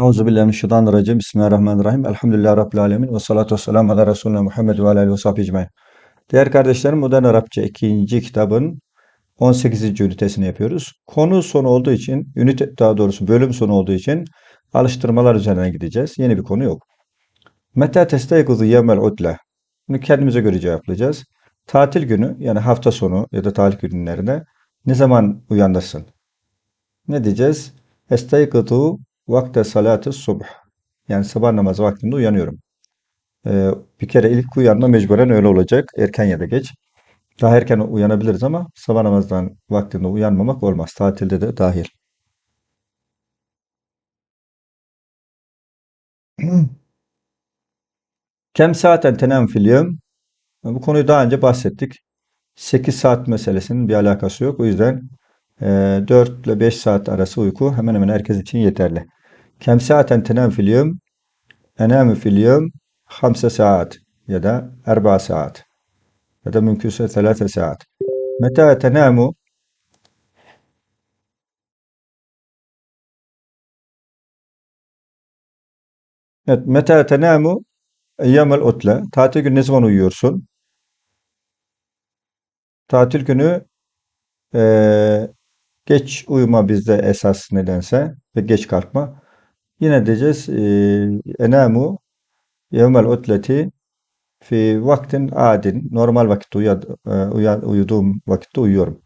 Euzubillahimineşşeytanirracim. Bismillahirrahmanirrahim. Elhamdülillahi Rabbil alemin. Ve salatu vesselamu ala Resulüne Muhammed ve ala alihi ve sahbihi ecmaîn. Değerli kardeşlerim, Modern Arapça 2. kitabın 18. ünitesini yapıyoruz. Konu sonu olduğu için, ünite daha doğrusu bölüm sonu olduğu için alıştırmalar üzerinden gideceğiz. Yeni bir konu yok. Meta testaykuzu yevmel udle. Bunu kendimize göre cevaplayacağız. Tatil günü yani hafta sonu ya da tatil günlerinde ne zaman uyanırsın? Ne diyeceğiz? Estaykuzu vakte salatı subh. Yani sabah namazı vaktinde uyanıyorum. Ee, bir kere ilk uyanma mecburen öyle olacak. Erken ya da geç. Daha erken uyanabiliriz ama sabah namazdan vaktinde uyanmamak olmaz. Tatilde de dahil. Kem saaten tenem fil yevm? Bu konuyu daha önce bahsettik. 8 saat meselesinin bir alakası yok. O yüzden e, 4 ile 5 saat arası uyku hemen hemen herkes için yeterli. Kem saaten tenem fil yevm? Ename fil yevm 5 saat ya da 4 saat ya da mümkünse 3 saat. Meta tenamu Evet, meta tenamu eyyamel utle. Tatil günü ne zaman uyuyorsun? Tatil günü eee, geç uyuma bizde esas nedense ve geç kalkma. Yine diyeceğiz eee, enamu yevmel utleti fi vaktin adin. Normal vakitte uya, e, uya- uyuduğum vakitte uyuyorum.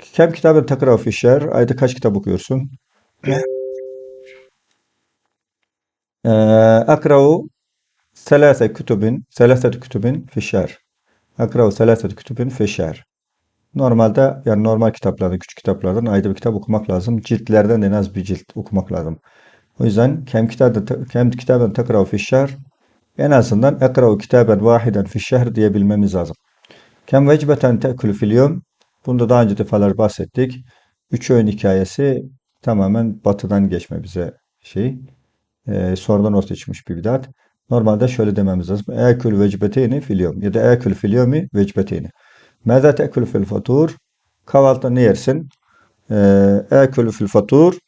Kem kitabın takrav fi şer. Ayda kaç kitap okuyorsun? Eee, akrau selase kütübün, selaset kütübün fi şer. Akrau selaset kütübün fi şer. Normalde yani normal kitaplardan, küçük kitaplardan ayda bir kitap okumak lazım. Ciltlerden en az bir cilt okumak lazım. O yüzden kem kitabın kem kitabın takrav fi şer en azından ekra'u kitaben vahiden fi şehr diyebilmemiz lazım. Kem vecbeten te'külü fil yevm. Bunda daha önce defalar bahsettik. Üç öğün hikayesi tamamen batıdan geçme bize şey. E, sonradan ortaya çıkmış bir bidat. Normalde şöyle dememiz lazım. Ekül vecbeteyni fil yevm ya da ekül fil yevmi vecbeteyni. Mâzâ te'kül fil fatur? Kahvaltıda ne yersin? Ekül fil fatur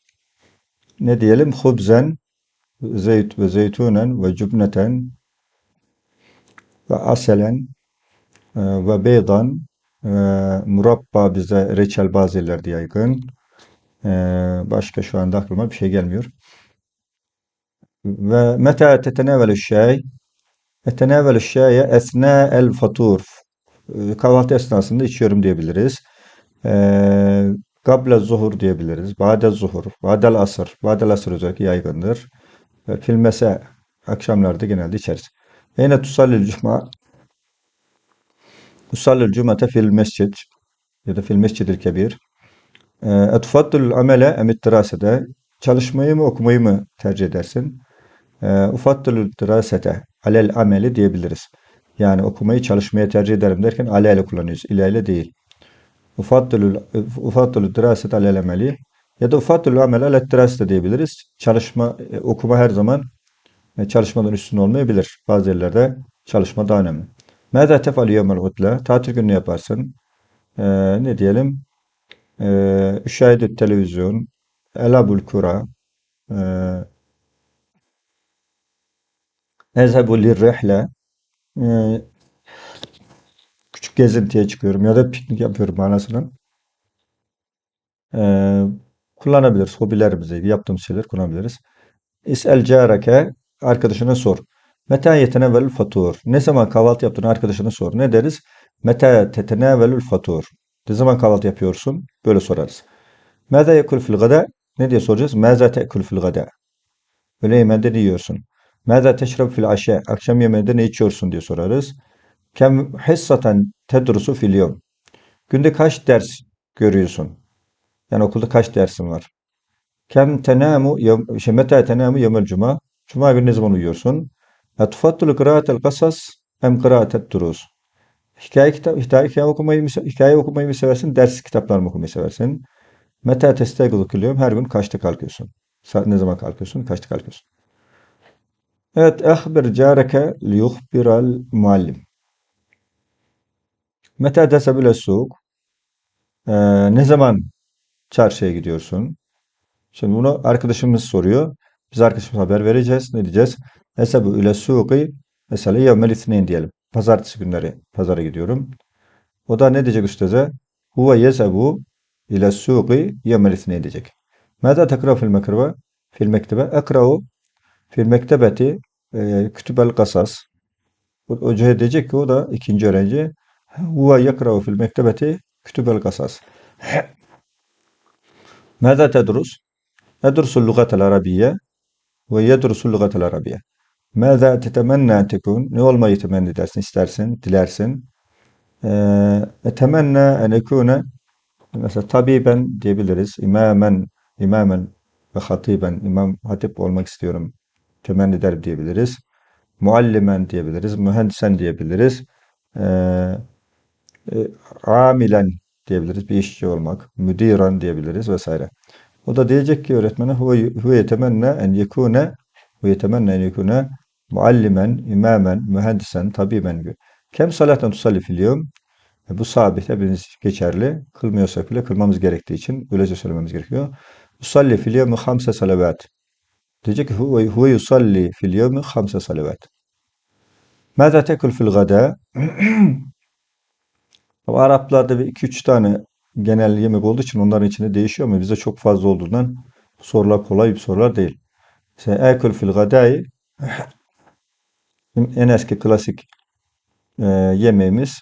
ne diyelim? Hubzen, zeyt ve zeytunen ve cübneten ve aselen e, ve beydan e, murabba bize reçel bazı yerlerde yaygın. E, başka şu anda aklıma bir şey gelmiyor. Ve meta tetenevelü şey tetenevelü şeye esne el fatur E, kahvaltı esnasında içiyorum diyebiliriz. E, Gable zuhur diyebiliriz. Ba'de zuhur, ba'del asır. Ba'del asır özellikle yaygındır. Filmese akşamlarda genelde içeriz. Eyne tusallil cuma tusallil cumate fil mescid ya da fil mescidil kebir. E, Etufaddül amele emit dirasede çalışmayı mı okumayı mı tercih edersin? E, Ufaddül dirasete alel ameli diyebiliriz. Yani okumayı çalışmaya tercih ederim derken alele kullanıyoruz. İleyle değil. Ufaddülül ufaddülü dirasete alel ameli ya da ufaddülü amel alel dirasete diyebiliriz. Çalışma, e, okuma her zaman e, çalışmadan üstün olmayabilir. Bazı yerlerde çalışma daha önemli. Mâzâ tefalü yevmel utle? Tatil günü yaparsın? E, ne diyelim? E, Üşahidü televizyon, elabul kura, e, ezhebu lirrihle, e, gezintiye çıkıyorum ya da piknik yapıyorum manasının. E, kullanabiliriz. Hobilerimize, yaptığımız şeyler kullanabiliriz. İs'el careke, arkadaşına sor. Meta yetenevelül fatur. Ne zaman kahvaltı yaptığını arkadaşına sor. Ne deriz? Meta tetenevelül fatur. Ne zaman kahvaltı yapıyorsun? Böyle sorarız. Mâzâ yekul fil gada? Ne diye soracağız? Mâzâ te'kul fil gada? Öğle yemeğinde ne yiyorsun? Mâzâ teşrab fil aşe? Akşam yemeğinde ne içiyorsun diye sorarız. Kem hissaten tedrusu fil? Günde kaç ders görüyorsun? Yani okulda kaç dersin var? Kem tenamu şey, meta tenamu yevmel cuma? Cuma günü ne zaman uyuyorsun? Etufaddulu kıraatel kasas em kıraatet durus? Hikaye kitap, hikaye, hikaye okumayı mı, hikaye okumayı mı seversin, ders kitaplarını okumayı seversin? Meta testayguzu kılıyorum. Her gün kaçta kalkıyorsun? Saat ne zaman kalkıyorsun? Kaçta kalkıyorsun? Evet, ehbir careke liyuhbiral muallim. Meta desebüle suk. Ee, ne zaman çarşıya gidiyorsun? Şimdi bunu arkadaşımız soruyor. Biz arkadaşımıza haber vereceğiz. Ne diyeceğiz? Esebu ile suqi mesela yevmel isneyn diyelim. Pazartesi günleri pazara gidiyorum. O da ne diyecek üsteze? Huve yezebu ile suqi yevmel isneyn diyecek. Mâzâ tekra fil mekrebe? Fil mektebe. Ekra'u fil mektebeti e, kütübel kasas. O diyecek ki o da ikinci öğrenci. Huve yekra'u fil mektebeti kütübel kasas. Mâzâ tedrus? Edrusul lugatel arabiyye ve yedrusul lugatel arabiyye. Mâzâ tetemennâ en tekûn? Ne olmayı temenni edersin, istersin, dilersin? Ee, etemennâ en ekûne mesela tabiben diyebiliriz. İmamen, imamen ve hatiben, imam hatip olmak istiyorum. Temenni eder diyebiliriz. Muallimen diyebiliriz. Mühendisen diyebiliriz. Ee, e, amilen diyebiliriz. Bir işçi olmak. Müdiran diyebiliriz vesaire. O da diyecek ki öğretmene huve huve yetemenne en yekune ve yetemenne en yekune muallimen, imamen, mühendisen, tabiben gibi. Kem salaten tusalli fil? E, Bu sabit hepimiz geçerli. Kılmıyorsak bile kılmamız gerektiği için öylece söylememiz gerekiyor. Yusalli fil yevmi hamse salavat. Diyecek ki huve, huve yusalli fil yevmi hamse salavat. Mâzâ tekul fil gada? O Araplarda bir iki üç tane genel yemek olduğu için onların içinde değişiyor ama bizde çok fazla olduğundan bu sorular kolay bir sorular değil. Mesela ekul fil gadai en eski klasik e, yemeğimiz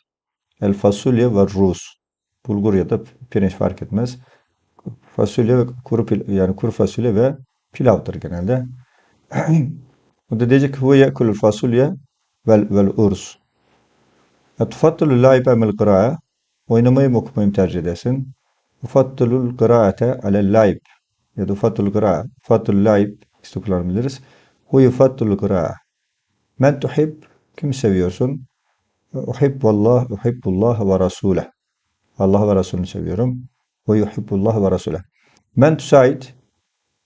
el fasulye ve ruz. Bulgur ya da pirinç fark etmez. Fasulye ve kuru pil- yani kuru fasulye ve pilavdır genelde. O da diyecek ki huve yekulul fasulye vel, vel urz. Tufaddülü laibe mil kıra'a. Oynamayı mı okumayı tercih edersin? Ufaddülül kıraate alel laib. Ya da ufaddülül kıra'a. Ufaddülül laib. İşte kullanabiliriz. Hu yufaddülül kıra'a. Men tuhib. Kimi seviyorsun? Uhibbullah, uhibbullah ve rasuleh. Allah ve Resulünü seviyorum. Ve yuhibbullah ve rasuleh. Men tusaid.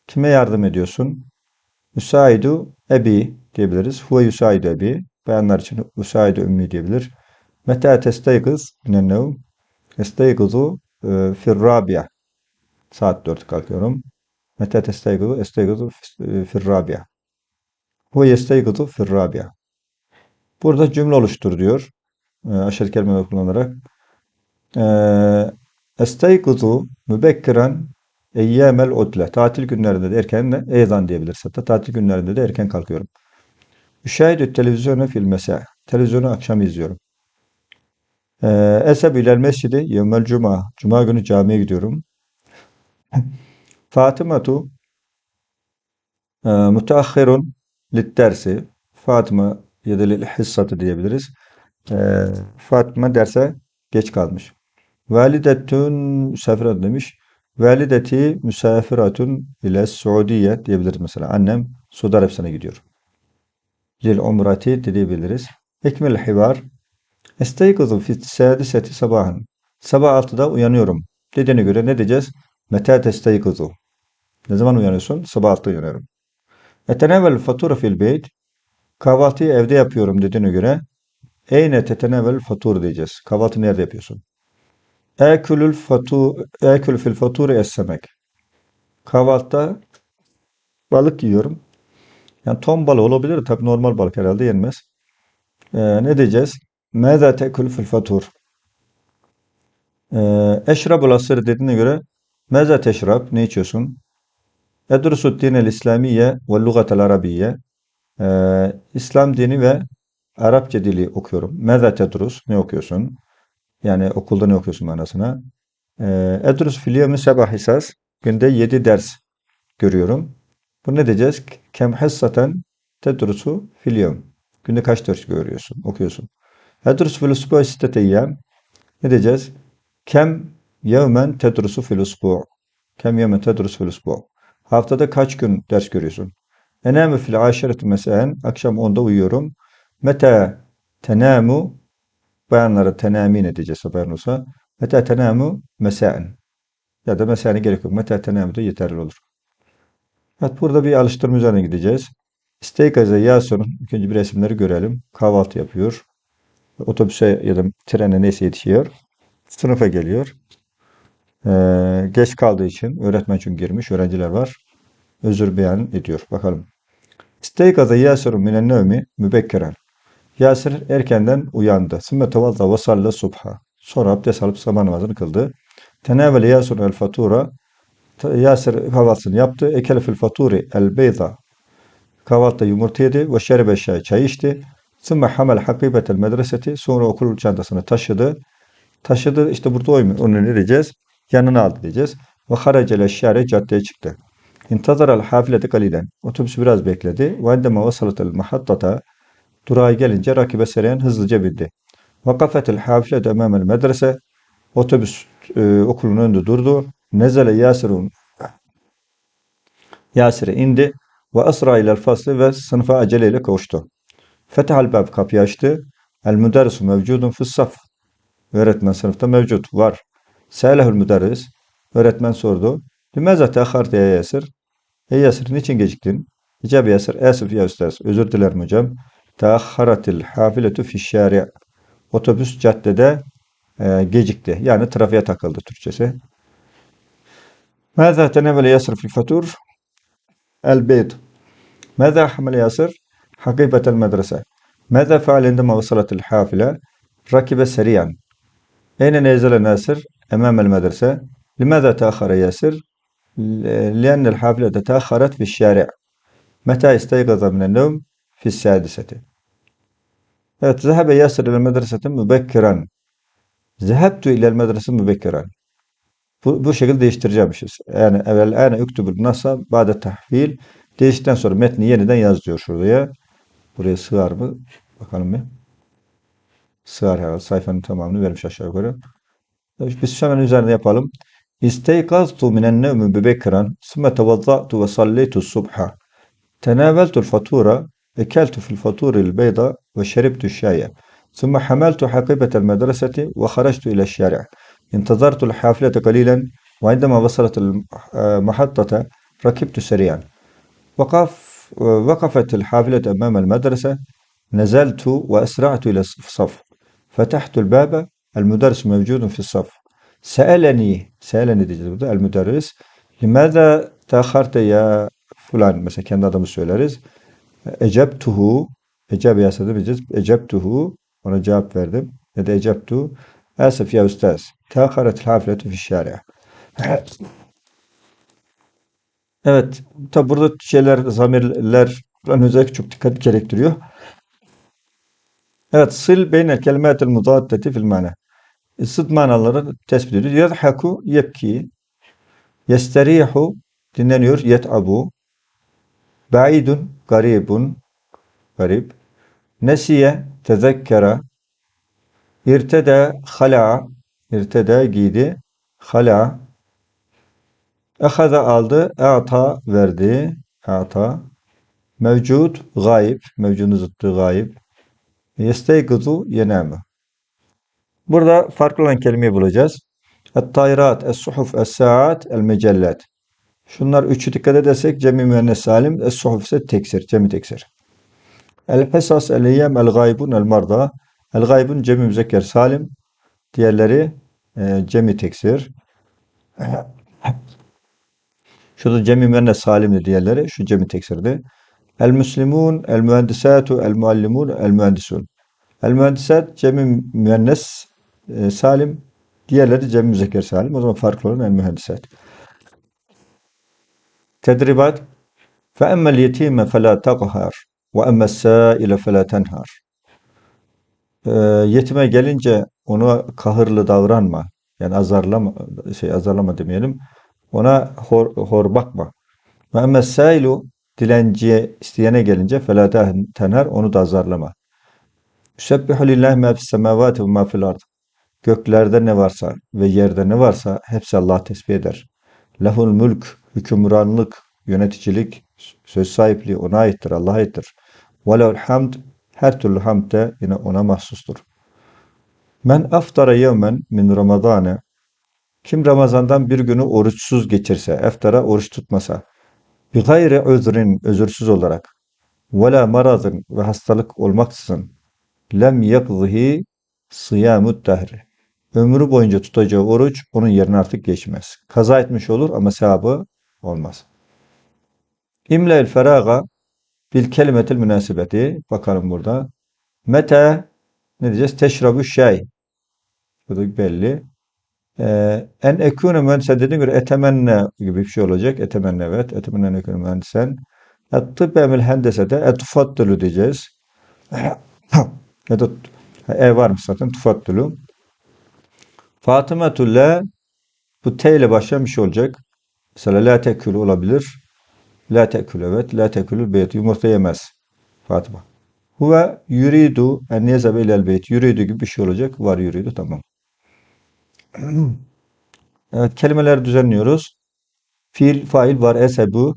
Kime yardım ediyorsun? Müsaidu ebi diyebiliriz. Huve yusaidu ebi. Bayanlar için usaidu ümmi diyebilir. Meta testayqız minen nevm? Estayqızu e, fir rabia. Saat 4 kalkıyorum. Meta testayqızu? Estayqızu e, fir rabia. Huve yestayqızu fir rabia. Burada cümle oluştur diyor. E, aşırı kelimeler kullanarak. E, Estayqızu mübekkiren eyyamel udle. Tatil günlerinde de erken de ezan diyebiliriz. Hatta tatil günlerinde de erken kalkıyorum. Üşahidü televizyonu fil mesa. Televizyonu akşam izliyorum. Ee, Eseb ilel mescidi yevmel cuma. Cuma günü camiye gidiyorum. Fatimatu e, müteahhirun lit dersi. Fatıma ya da lil hissatı diyebiliriz. Ee, Fatıma derse geç kalmış. Validetun müsafiratun demiş. Valideti müsafiratun ile Suudiye diyebiliriz mesela. Annem Suudi Arabistan'a gidiyor. Lil umrati diyebiliriz. Ekmel hivar. Estayqızu fi sadiseti sabahın. Sabah 6'da uyanıyorum. Dediğine göre ne diyeceğiz? Meta testayqızu. Ne zaman uyanıyorsun? Sabah 6'da uyanıyorum. Etenevel fatura fil beyt. Kahvaltıyı evde yapıyorum dediğine göre Eyne tetenevel fatur diyeceğiz. Kahvaltı nerede yapıyorsun? Ekülül fatu ekül fil faturi essemek. Kahvaltıda balık yiyorum. Yani ton balığı olabilir. Tabii normal balık herhalde yenmez. Ee, ne diyeceğiz? Mâzâ tekül fil fatur. Eşrabul asır dediğine göre mâzâ teşrab? Ne içiyorsun? Edrusu dinel İslamiye ve lugatel arabiyye. Ee, İslam dini ve Arapça dili okuyorum. Mâzâ tedrus? Ne okuyorsun? Yani okulda ne okuyorsun manasına. Edrus fil yevmi sebah hisas. Günde 7 ders görüyorum. Bu ne diyeceğiz? Kem hıssaten tedrusu fil yevm. Günde kaç ders görüyorsun, okuyorsun? Edrus fil usbu'i sittete. Ne diyeceğiz? Kem yevmen tedrusu fil usbu'. Kem yevmen tedrusu fil usbu'. Haftada kaç gün ders görüyorsun? Enâmü fil aşiretu mesâen. Akşam 10'da uyuyorum. Meta tenâmu. Bayanlara tenamin edeceğiz haberin olsa. Meta tenâmu mesâen. Ya da mesâene gerek yok. Meta tenâmu da yeterli olur. Evet burada bir alıştırma üzerine gideceğiz. İsteykaze Yasun'un ilk önce bir resimleri görelim. Kahvaltı yapıyor. Otobüse ya da trene neyse yetişiyor. Sınıfa geliyor. Ee, geç kaldığı için öğretmen çünkü girmiş. Öğrenciler var. özür beyan ediyor. Bakalım. İsteykaza Yasir minen nevmi mübekkeren. Yasir erkenden uyandı. Sümme tevazza ve subha. Sonra abdest alıp sabah namazını kıldı. Tenavele Yasir el fatura. Yasir kahvaltısını yaptı. Ekele fil faturi el beyza. Kahvaltıda yumurta yedi ve şeribe çay, çay içti. Sümme hamel hakibetel medreseti. Sonra okul çantasını taşıdı. Taşıdı işte burada. Onu ne diyeceğiz? Yanına aldı diyeceğiz. Ve haracele şare caddeye çıktı. İntazara el hafilete kalilen. Otobüsü biraz bekledi. Ve endema vasalatel mahattata. Durağa gelince rakibe sereyen hızlıca bindi. Vakafetel hafilete emamel medrese. Otobüs e, okulun önünde durdu. Nezele Yasirun. Yasir'e indi. Ve asra ilel faslı ve sınıfa aceleyle koştu. Fetihal bab kapıyı açtı. El müderrisu mevcudun fıssaf. Öğretmen sınıfta mevcut var. Sâlehül müderris. Öğretmen sordu. Limâzâ teahharte ya Yasir? Ey Yasir niçin geciktin? İcab Yasir. Esif ya üstaz. Özür dilerim hocam. Teahharatil hafiletu fişşâri. Otobüs caddede e, gecikti. Yani trafiğe takıldı Türkçesi. Mâzâ tenevele Yasir fil fatur? El beyt. Mâzâ hamel Yasir? Hakibetel medrese. ماذا فعل عندما وصلت الحافلة؟ ركب سريعا. أين نزل ناصر؟ أمام المدرسة. لماذا تأخر ياسر؟ لأن الحافلة تأخرت في الشارع. متى استيقظ من النوم؟ في السادسة. Evet, ذهب ياسر إلى المدرسة مبكرا. ذهبت إلى المدرسة مبكرا. Bu, bu şekilde değiştireceğimişiz. Yani evvel ane üktübül nasa ba'de tahvil. Değiştikten sonra metni yeniden yaz diyor şuraya. Buraya sığar mı? Bakalım bir. Sığar herhalde. Sayfanın tamamını vermiş aşağı yukarı. Biz hemen üzerinde yapalım. İsteykaztu minen nevmi mübekkiran sümme tevazza'tu ve salleytu subha. Tenaveltu fatura ekeltu fil faturil beyda ve şeribtu şaye. ثم حملت حقيبة المدرسة وخرجت إلى الشارع انتظرت الحافلة قليلا وعندما وصلت المحطة ركبت سريعا وقف وقفت الحافلة أمام المدرسة. نزلت وأسرعت إلى الصف. فتحت الباب. المدرس موجود في الصف. سألني سألني المدرس لماذا تأخرت يا فلان؟ مثلا كان هذا مسؤولارز أجبته. أجاب يا أجبته. وأنا جاب فردم إذا أجبته آسف يا أستاذ تأخرت الحافلة في الشارع. Evet. Tabi burada şeyler, zamirler özellikle çok dikkat gerektiriyor. Evet. Sil beynel kelimetel mudaddeti fil mana. Sıd manaları tespit ediyor. Yadhaku yebki. Yesterihu dinleniyor. Yet'abu. Ba'idun garibun. Garip. Nesiye tezekkera. İrtede hala. İrtede giydi. Hala. Ehaza aldı. E'ta verdi. E'ta. Mevcud gayb. Mevcudun zıttı gayb. Yesteygizu yenemi. Burada farklı olan kelimeyi bulacağız. Et-tayrat, es-suhuf, es-saat, el-mecellat. Şunlar üçü dikkat edersek cemi müennes salim, es-suhuf ise teksir, cemi teksir. El-hesas, el-eyyem, el-gaybun, el-marda. El-gaybun cemi müzekker salim. Diğerleri e, cemi teksir. Şurada cemi müennes salimdi diğerleri. Şu cemi teksirdi. El müslimun, el mühendisatu, el muallimun, el mühendisun. El mühendisat cemi müennes e, salim. Diğerleri cemi müzekker salim. O zaman farklı olan el mühendisat. Tedribat. Fe emmel yetime fe la taqhar ve emmel sâile fe la tenhar. E, yetime gelince ona kahırlı davranma. Yani azarlama, şey azarlama demeyelim ona hor, hor bakma. Ve emme sailu dilenciye isteyene gelince fela tenher onu da azarlama. Müsebbihu lillahi ma fis semavati ve ma fil ard. Göklerde ne varsa ve yerde ne varsa hepsi Allah tesbih eder. Lehul mülk, hükümranlık, yöneticilik, söz sahipliği ona aittir, Allah'a aittir. Ve hamd, her türlü hamd de yine ona mahsustur. Men aftara yevmen min ramadane kim Ramazan'dan bir günü oruçsuz geçirse, eftara oruç tutmasa, bi gayri özrin, özürsüz olarak, ve la marazın ve hastalık olmaksızın, lem yakzihi sıyamut dehri. Ömrü boyunca tutacağı oruç onun yerine artık geçmez. Kaza etmiş olur ama sevabı olmaz. İmle'il feraga bil kelimetil münasibeti. Bakalım burada. Mete ne diyeceğiz? Teşrabu şay. Bu da belli. Ee, en ekûne mühendisen dediğine göre etemenne gibi bir şey olacak. Etemenne evet. Etemenne en ekûne mühendisen. Et-tıbbe emil hendesete etufaddülü diyeceğiz. ya da e varmış zaten tufaddülü. Fatımetülle bu T ile başlayan bir şey olacak. Mesela la tekül olabilir. La tekül evet. La tekülül beyt. Yumurta yemez. Fatıma. Huve yuridu en yezebe ilel beyt. Yuridu gibi bir şey olacak. Var yuridu tamam. Evet kelimeleri düzenliyoruz. Fiil, fail var. Esebu.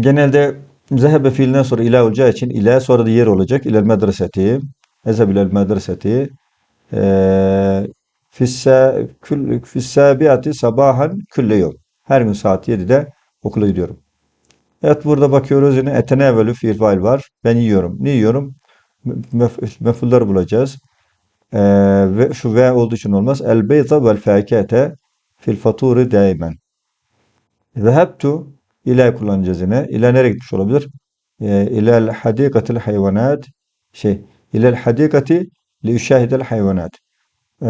Genelde zehebe fiilinden sonra ila olacağı için ila sonra da yer olacak. İlel medreseti. Ezeb ilel medreseti. Eee Fisse, kül, fissabiati sabahan külle yol. Her gün saat 7'de okula gidiyorum. Evet burada bakıyoruz yine etene evvelü fiil fail var. Ben yiyorum. Ne yiyorum? Mef mefulları bulacağız. Ee, ve şu ve olduğu için olmaz. El beyza vel fakete fil faturi daimen. Zehebtu ile kullanacağız yine. İle nereye gitmiş olabilir? Ee, ilel hadikatil hayvanat şey ilel hadikati li üşahidel hayvanat e,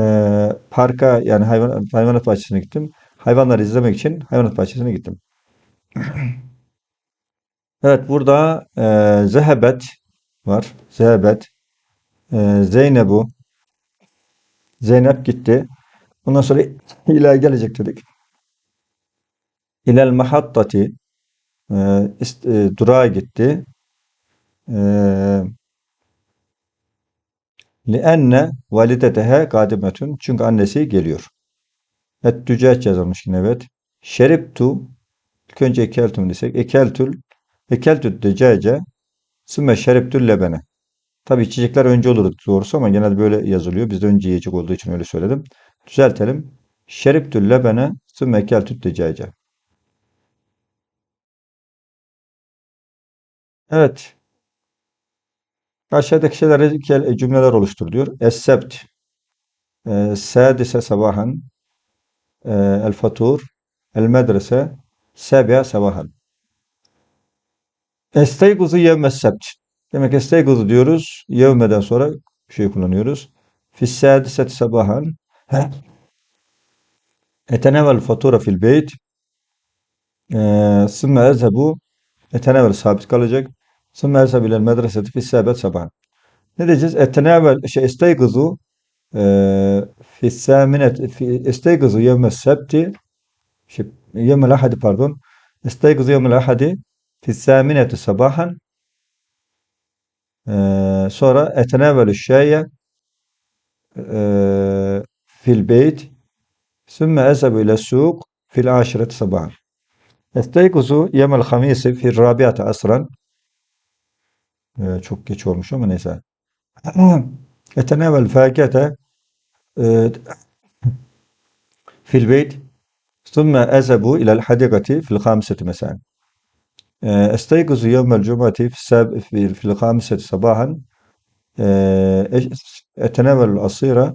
parka yani hayvan, hayvanat bahçesine gittim. Hayvanları izlemek için hayvanat bahçesine gittim. Evet burada e, zehebet var. Zehebet. E, Zeynebu. Zeynep gitti. Ondan sonra ila gelecek dedik. İlel mahattati. E, e, durağa gitti. E, lienne validetehe kadimetun. Çünkü annesi geliyor. Et dücaç yazılmış yine evet. Şeriptu ilk önce ekeltum desek. Ekeltül ekeltü dücace sümme şeriptül lebene. Tabi içecekler önce olur doğrusu ama genelde böyle yazılıyor. Bizde önce yiyecek olduğu için öyle söyledim. Düzeltelim. Şeriptül lebene sümme ekeltü dücace. Evet. Aşağıdaki şeyler cümleler oluştur diyor. Es-sebt. E, sadise sabahan. E, el-fatur. El-medrese. Sebiha sabahan. Esteyguzu yevmes sebt. Demek esteygizu diyoruz. Yevmeden sonra bir şey kullanıyoruz. Fissadisat sabahan. Etenevel fatura fil beyt. Ee, sümme ezhebu. Etenevel sabit kalacak. Sümme ezhebu ile medreseti fissabet sabahan. Ne diyeceğiz? Etenevel şey esteygizu ee, fissamine esteygizu yevme septi. Şey, yevme lahadi pardon. Esteygizu yevme lahadi fissamineti sabahan. صباحا sonra etenevelü الشاي في البيت ثم أذهب إلى السوق في العاشرة صباحا استيقظوا يوم الخميس في الرابعة عصرا çok geç olmuş ama neyse etenevel fakete في البيت ثم أذهبوا إلى الحديقة في الخامسة مساء استيقظ يوم الجمعة في, الساب في, الخامسة صباحا أتناول العصير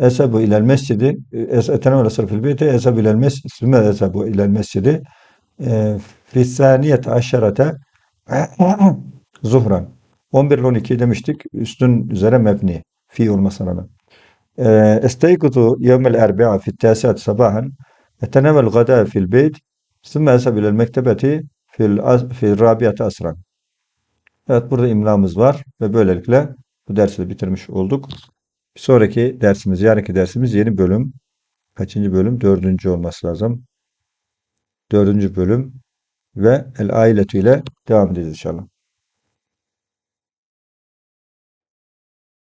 أذهب إلى المسجد أتناول العصير في البيت أذهب إلى المسجد ثم أذهب إلى المسجد في الثانية عشرة zuhran. 11 ile 12 demiştik. Üstün üzere mebni. Fi olmasına rağmen. استيقظ يوم الأربعاء في التاسعة صباحا أتناول الغداء في البيت ثم أذهب إلى المكتبة fil, fil rabiyat asrak. Evet burada imlamız var ve böylelikle bu dersi de bitirmiş olduk. Bir sonraki dersimiz, yarınki dersimiz yeni bölüm. Kaçıncı bölüm? Dördüncü olması lazım. Dördüncü bölüm ve el ailetü ile devam edeceğiz inşallah.